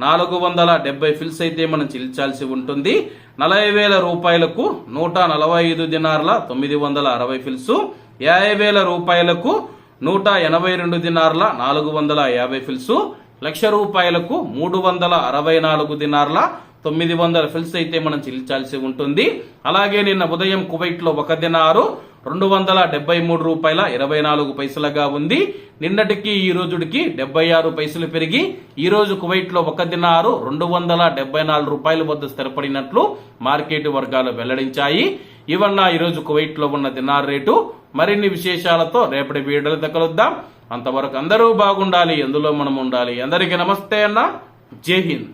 నాలుగు వందల డెబ్బై ఫిల్స్ అయితే మనం చెల్లించాల్సి ఉంటుంది. నలభై వేల రూపాయలకు నూట నలభై ఐదు దినార్ల తొమ్మిది వందల అరవై ఫిల్స్. యాభై వేల రూపాయలకు నూట ఎనభై రెండు దినార్ల నాలుగు వందల యాభై ఫిల్స్. లక్ష రూపాయలకు మూడు వందల అరవై నాలుగు దినార్ల తొమ్మిది వందల ఫిల్స్ అయితే మనం చెల్లించాల్సి ఉంటుంది. అలాగే నిన్న ఉదయం కువైట్లో ఒక దినారు రెండు వందల డెబ్బై మూడు రూపాయల ఇరవై నాలుగు పైసలుగా ఉంది. నిన్నటికి ఈ రోజుడికి డెబ్బై ఆరు పైసలు పెరిగి ఈ రోజు కువైట్లో ఒక దినారు రెండు వందల డెబ్బై నాలుగు రూపాయల వద్ద స్థిరపడినట్లు మార్కెట్ వర్గాలు వెల్లడించాయి. ఇవన్న ఈ రోజు కువైట్లో ఉన్న దినార్ రేటు. మరిన్ని విశేషాలతో రేపటి వీడియోలతో కలుద్దాం. అంతవరకు అందరూ బాగుండాలి ఎందులో మనం ఉండాలి. అందరికీ నమస్తే అన్న. జై హింద్.